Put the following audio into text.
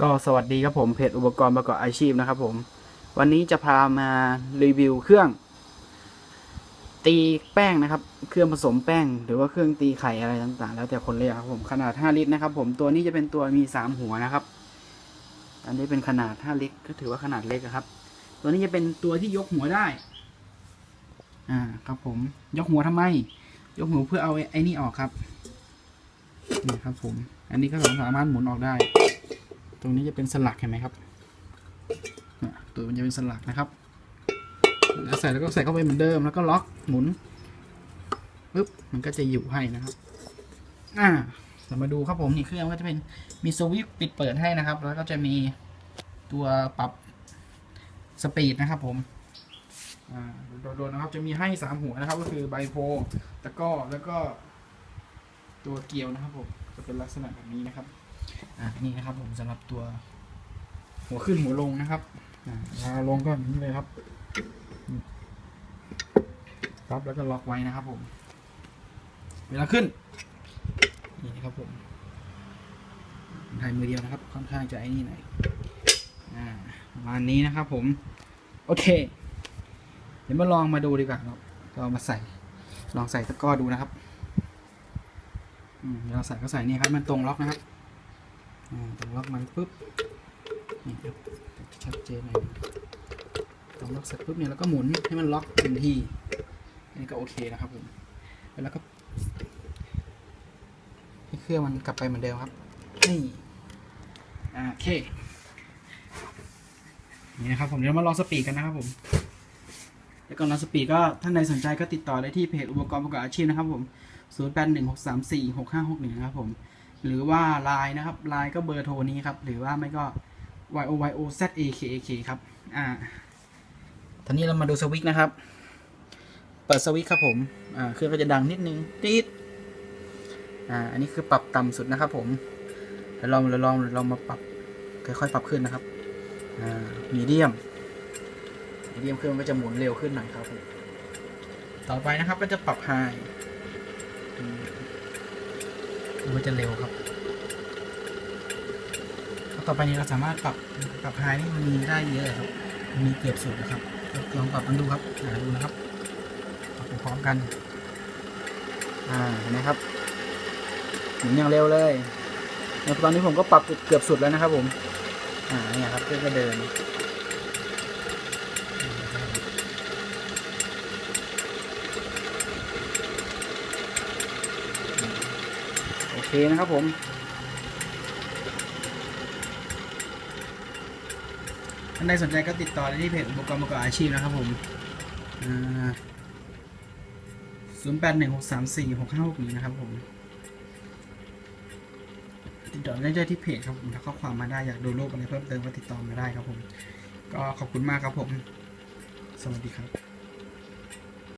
ก็สวัสดีครับผมเพจอุปกรณ์ประกอบอาชีพนะครับผม วันนี้จะพามารีวิวเครื่อง ตีแป้งนะครับ เครื่องผสมแป้ง หรือว่าเครื่องตีไข่อะไรต่างๆ แล้วแต่คนเรียกครับผมขนาด 5 ลิตรนะครับ ผมตัวนี้จะเป็นตัวมี 3 หัวนะครับ อันนี้เป็นขนาด 5 ลิตรก็ถือว่าขนาดเล็กครับ ตัวนี้จะเป็นตัวที่ยกหัวได้ อ่าครับผมยกหัวทำไม ยกหัวเพื่อเอาไอ้นี่ออกครับนี่ครับผม อันนี้ก็สามารถหมุนออกได้ ตรงนี้จะเป็นสลักเห็นไหมครับตัวมันจะเป็นสลักนะครับแล้วใส่แล้วก็ใส่เข้าไปเหมือนเดิมแล้วก็ล็อกหมุนปึ๊บมันก็จะอยู่ให้นะครับ อ่าเรามาดูครับผมนี่เครื่องก็จะเป็นมีสวิตช์ปิดเปิดให้นะครับ แล้วก็จะมีตัวปรับสปีดนะครับผมโดนๆนะครับจะมีให้สามหัวนะครับ ก็คือไบโพตะก้อแล้วก็ตัวเกลียวนะครับผมจะเป็นลักษณะแบบนี้นะครับ อ่านี่นะครับผมสำหรับตัว หัวขึ้นหัวลงนะครับอ่าลงก็นี้เลยครับครับแล้วก็ล็อกไว้นะครับผม เวลาขึ้น นี่นะครับผมถ่ายมือเดียวนะครับ ค่อนข้างจะไอ้นี่หน่อยอ่าประมาณนี้นะครับผม โอเค เดี๋ยวมาลองมาดูดีกว่าครับเรามาใส่ ลองใส่ตะก้อดูนะครับ อืมเราใส่ก็ใส่นี่ครับ มันตรงล็อกนะครับ ตรงล็อกมันปุ๊บนี่ครับชัดเจนเลยตรงล็อกเสร็จปุ๊บเนี่ยแล้วก็หมุนให้มันล็อกเต็มที่อันนี้ก็โอเคนะครับผมแล้วก็ให้เครื่องมันกลับไปเหมือนเดิมครับนี่อ่าโอเคนี่นะครับผมเดี๋ยวมาลองสปีดกันนะครับผมแล้วก่อนลองสปีดก็ท่านใดสนใจก็ติดต่อได้ที่เพจอุปกรณ์ประกอบอาชีพนะครับผม 0 8 1 6 3 4 6 5 6 1 นะครับผม หรือว่า Line นะครับ Line ก็เบอร์โทรนี้ครับ หรือว่าไม่ก็ y o y o z a k a k ครับ อ่าตอนนี้เรามาดูสวิตช์นะครับ เปิดสวิตช์ครับผม อ่า เครื่องก็จะดังนิดนึงติดอ่า อันนี้คือปรับต่ำสุดนะครับ ผมเดี๋ยวลองเราลองเรามาปรับ ค่อยๆ ปรับขึ้นนะครับ อ่า มีเดียม มีเดียมเครื่องก็จะหมุนเร็วขึ้นหน่อยครับผม ต่อไปนะครับก็จะปรับไฮ มันก็จะเร็วครับ ต่อไปนี้เราสามารถปรับปรับไฮนี่มันมีได้เยอะครับ มีเกือบสุดนะครับลองปรับมันดูครับหาดูนะครับปรับพร้อมกัน อ่าเห็นไหมครับหมุนอย่างเร็วเลยตอนนี้ผมก็ปรับเกือบสุดแล้วนะครับผม อ่าเนี่ยครับเครื่องก็เดิน โอเค นะครับผม ท่านใดสนใจก็ติดต่อได้ที่เพจอุปกรณ์ประกอบอาชีพนะครับผมศูนย์แปดหนึ่งหกสามสี่หกห้าหกนี้นะครับผม ติดต่อได้ที่เพจครับผมถ้าข้อความมาได้อยากดูรูปอะไรเพิ่มเติมก็ติดต่อมาได้ครับผม ก็ขอบคุณมากครับผม สวัสดีครับ